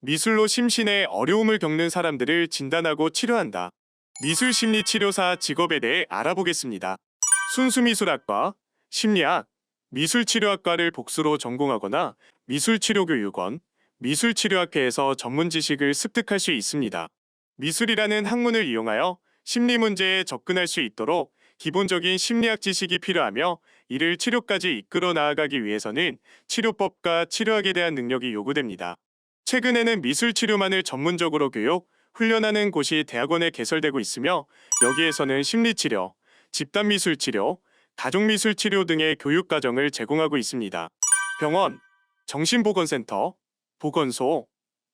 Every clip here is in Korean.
미술로 심신의 어려움을 겪는 사람들을 진단하고 치료한다. 미술 심리 치료사 직업에 대해 알아보겠습니다. 순수미술학과, 심리학, 미술치료학과를 복수로 전공하거나 미술치료교육원, 미술치료학회에서 전문 지식을 습득할 수 있습니다. 미술이라는 학문을 이용하여 심리 문제에 접근할 수 있도록 기본적인 심리학 지식이 필요하며 이를 치료까지 이끌어 나아가기 위해서는 치료법과 치료학에 대한 능력이 요구됩니다. 최근에는 미술 치료만을 전문적으로 교육, 훈련하는 곳이 대학원에 개설되고 있으며 여기에서는 심리치료, 집단미술치료, 가족미술치료 등의 교육 과정을 제공하고 있습니다. 병원, 정신보건센터, 보건소,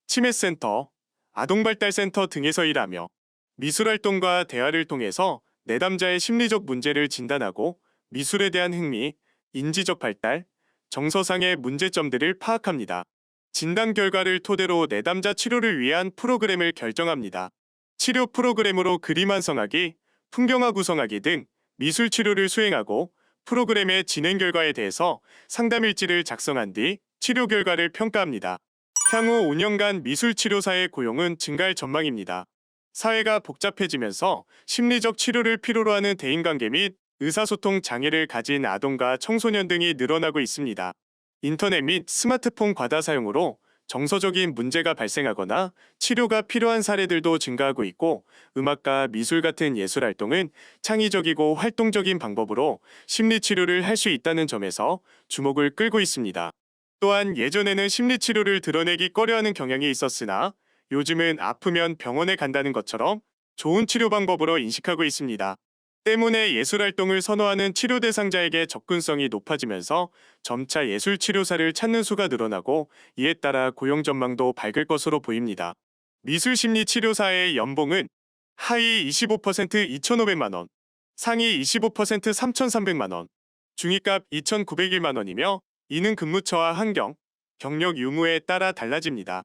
치매센터, 아동발달센터 등에서 일하며 미술활동과 대화를 통해서 내담자의 심리적 문제를 진단하고 미술에 대한 흥미, 인지적 발달, 정서상의 문제점들을 파악합니다. 진단 결과를 토대로 내담자 치료를 위한 프로그램을 결정합니다. 치료 프로그램으로 그림 완성하기, 풍경화 구성하기 등 미술 치료를 수행하고 프로그램의 진행 결과에 대해서 상담 일지를 작성한 뒤 치료 결과를 평가합니다. 향후 5년간 미술 치료사의 고용은 증가할 전망입니다. 사회가 복잡해지면서 심리적 치료를 필요로 하는 대인관계 및 의사소통 장애를 가진 아동과 청소년 등이 늘어나고 있습니다. 인터넷 및 스마트폰 과다 사용으로 정서적인 문제가 발생하거나 치료가 필요한 사례들도 증가하고 있고 음악과 미술 같은 예술 활동은 창의적이고 활동적인 방법으로 심리 치료를 할 수 있다는 점에서 주목을 끌고 있습니다. 또한 예전에는 심리 치료를 드러내기 꺼려하는 경향이 있었으나 요즘은 아프면 병원에 간다는 것처럼 좋은 치료 방법으로 인식하고 있습니다. 때문에 예술 활동을 선호하는 치료 대상자에게 접근성이 높아지면서 점차 예술 치료사를 찾는 수가 늘어나고 이에 따라 고용 전망도 밝을 것으로 보입니다. 미술 심리 치료사의 연봉은 하위 25% 2,500만 원, 상위 25% 3,300만 원, 중위값 2,901만 원이며 이는 근무처와 환경, 경력 유무에 따라 달라집니다.